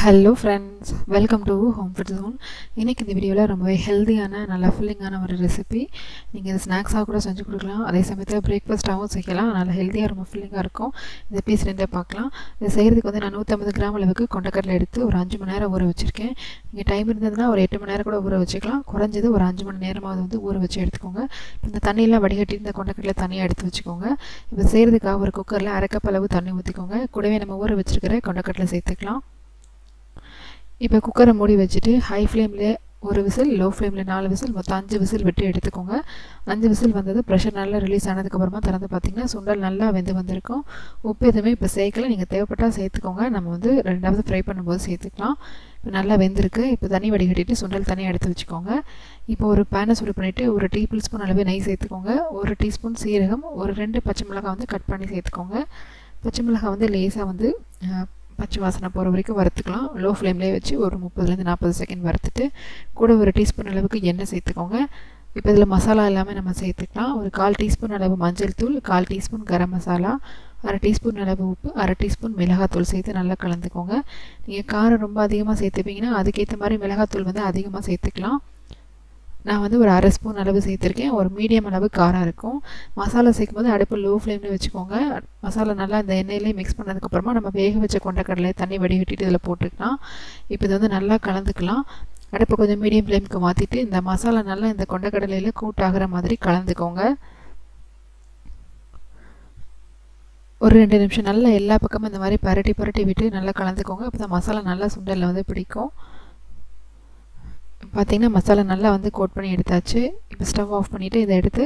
Hello friends welcome to home food zone இன்றைக்கி இந்த வீடியோவில் ரொம்பவே ஹெல்த்தியான நல்ல ஃபில்லிங்கான ஒரு ரெசிபி நீங்கள் இது ஸ்நாக்ஸாக கூட செஞ்சு கொடுக்கலாம். அதே சமயத்தில் பிரேக்ஃபாஸ்ட்டாகவும் செய்யலாம். நல்லா ஹெல்த்தியாக ரொம்ப ஃபில்லிங்காக இருக்கும். இந்த பீஸ் ரெண்டே பார்க்கலாம். இது செய்கிறதுக்கு வந்து நான் நூற்றம்பது கிராம் அளவுக்கு கொண்டக்கடலை எடுத்து ஒரு அஞ்சு மணி நேரம் ஊற வச்சுருக்கேன். நீங்கள் டைம் இருந்ததுன்னா ஒரு எட்டு மணி நேரம் கூட ஊற வச்சுக்கலாம். குறைஞ்சது ஒரு அஞ்சு மணி நேரமாவது வந்து ஊற வச்சு எடுத்துக்கோங்க. இந்த தண்ணியெல்லாம் வடிகட்டி இந்த கொண்டக்கடலை தனியாக எடுத்து வச்சுக்கோங்க. இப்போ செய்கிறதுக்காக ஒரு குக்கரில் அரைக்கப்பளவு தண்ணி ஊற்றிக்கோங்க கூடவே நம்ம ஊற வச்சுருக்கிற கொண்டக்கடலை சேர்த்துக்கலாம். இப்போ குக்கரை மூடி வச்சுட்டு ஹை ஃப்ளேமில் ஒரு விசில் லோ ஃப்ளேமில் நாலு விசில் மொத்தம் அஞ்சு விசில் விட்டு எடுத்துக்கோங்க. அஞ்சு விசில் வந்தது ப்ரெஷர் நல்லா ரிலீஸ் ஆனதுக்கப்புறமா திறந்து பார்த்தீங்கன்னா சுண்டல் நல்லா வெந்து வந்திருக்கும். உப்பு எதுவுமே இப்போ சேர்க்கல. நீங்கள் தேவைப்பட்டால் சேர்த்துக்கோங்க. நம்ம வந்து ரெண்டாவது ஃப்ரை பண்ணும்போது சேர்த்துக்கலாம். இப்போ நல்லா வெந்திருக்கு. இப்போ தண்ணி வடிகட்டிட்டு சுண்டல் தனியாக எடுத்து வச்சுக்கோங்க. இப்போ ஒரு பேனை சூடு பண்ணிவிட்டு ஒரு டீ ஸ்பூன் அளவு நெய் சேர்த்துக்கோங்க. ஒரு டீஸ்பூன் சீரகம் ஒரு ரெண்டு பச்சை மிளகாய் வந்து கட் பண்ணி சேர்த்துக்கோங்க. பச்சை மிளகாய் வந்து லேசாக வந்து பச்சை வாசனை போகிற வரைக்கும் வறுத்துக்கலாம். லோ ஃப்ளேம்லேயே வச்சு ஒரு முப்பதுலேருந்து நாற்பது செகண்ட் வறுத்துட்டு கூட ஒரு டீஸ்பூன் அளவுக்கு எண்ணெய் சேர்த்துக்கோங்க. இப்போ இதில் மசாலா எல்லாமே நம்ம சேர்த்துக்கலாம். ஒரு கால் டீஸ்பூன் அளவு மஞ்சள் தூள் கால் டீஸ்பூன் கரம் மசாலா அரை டீஸ்பூன் அளவு உப்பு அரை டீஸ்பூன் மிளகாத்தூள் சேர்த்து நல்லா கலந்துக்கோங்க. நீங்கள் காரம் ரொம்ப அதிகமாக சேர்த்துப்பீங்கன்னா அதுக்கேற்ற மாதிரி மிளகாத்தூள் வந்து அதிகமாக சேர்த்துக்கலாம். நான் வந்து ஒரு அரை ஸ்பூன் அளவு சேர்த்துருக்கேன். ஒரு மீடியம் அளவு காரம் இருக்கும். மசாலா சேர்க்கும் போது அடுப்பு லோ ஃப்ளேம்னு வச்சுக்கோங்க. மசாலா நல்லா இந்த எண்ணெயிலே மிக்ஸ் பண்ணதுக்கப்புறமா நம்ம வேக வச்ச கொண்டக்கடலை தண்ணி வடிகட்டிட்டு இதில் போட்டுக்கலாம். இப்போ இது வந்து நல்லா கலந்துக்கலாம். அடுப்பு கொஞ்சம் மீடியம் ஃப்ளேமுக்கு மாற்றிட்டு இந்த மசாலா நல்லா இந்த கொண்டக்கடலையில் கூட்டாகிற மாதிரி கலந்துக்கோங்க. ஒரு ரெண்டு நிமிஷம் நல்லா எல்லா பக்கமும் இந்த மாதிரி பரட்டி பரட்டி விட்டு நல்லா கலந்துக்கோங்க. அப்போ தான் மசாலா நல்லா சுண்டலில் வந்து பிடிக்கும். பார்த்திங்கன்னா மசாலா நல்லா வந்து கோட் பண்ணி எடுத்தாச்சு. இப்போ ஸ்டவ் ஆஃப் பண்ணிவிட்டு இதை எடுத்து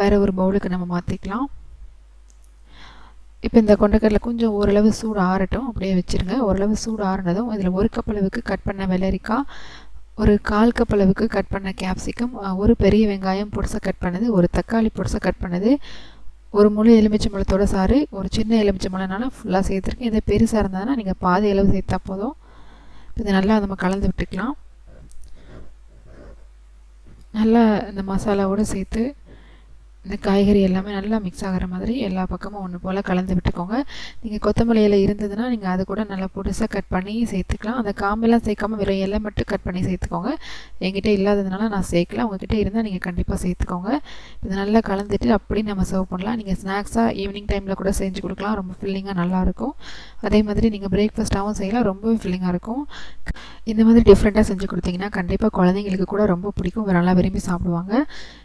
வேறு ஒரு பவுலுக்கு நம்ம மாற்றிக்கலாம் இப்போ இந்த கொண்டக்கடலை கொஞ்சம் ஓரளவு சூடு ஆறட்டும். அப்படியே வச்சுருங்க. ஓரளவு சூடு ஆறினதும் இதில் ஒரு கப் அளவுக்கு கட் பண்ண வெள்ளரிக்காய் ஒரு கால் கப் அளவுக்கு கட் பண்ண கேப்சிகம் ஒரு பெரிய வெங்காயம் பொடிசாக கட் பண்ணது ஒரு தக்காளி பொடிசாக கட் பண்ணது ஒரு முழு எலுமிச்சம்பழத்தோட சாறு ஒரு சின்ன எலுமிச்சம்பழம்னாலும் ஃபுல்லாக சேர்த்துருக்கேன். இதை பெருசாக இருந்ததுன்னா நீங்கள் பாதி அளவு சேர்த்தா போதும். இதை நல்லா நம்ம கலந்து விட்டுக்கலாம். நல்லா இந்த மசாலாவோடு சேர்த்து இந்த காய்கறி எல்லாமே நல்லா மிக்ஸ் ஆகிற மாதிரி எல்லா பக்கமும் ஒன்று போல் கலந்து விட்டுக்கோங்க. நீங்கள் கொத்தமல்லி இலை இருந்ததுன்னா நீங்கள் அது கூட நல்லா புதுசாக கட் பண்ணி சேர்த்துக்கலாம். அந்த காம்பெல்லாம் சேர்க்காம வெறும் இலை மட்டும் கட் பண்ணி சேர்த்துக்கோங்க. என்கிட்ட இல்லாததுனால நான் சேர்க்கல. உங்ககிட்ட இருந்தால் நீங்கள் கண்டிப்பாக சேர்த்துக்கோங்க. இது நல்லா கலந்துட்டு அப்படி நம்ம சர்வ் பண்ணலாம். நீங்கள் ஸ்நாக்ஸாக ஈவினிங் டைமில் கூட செஞ்சு கொடுக்கலாம். ரொம்ப ஃபில்லிங்காக நல்லாயிருக்கும் அதே மாதிரி நீங்கள் பிரேக்ஃபாஸ்ட்டாகவும் செய்யலாம். ரொம்பவே ஃபில்லிங்காக இருக்கும். இந்த மாதிரி டிஃப்ரெண்ட்டாக செஞ்சு கொடுத்தீங்கன்னா கண்டிப்பாக குழந்தைங்களுக்கு கூட ரொம்ப பிடிக்கும். நல்லா விரும்பி சாப்பிடுவாங்க.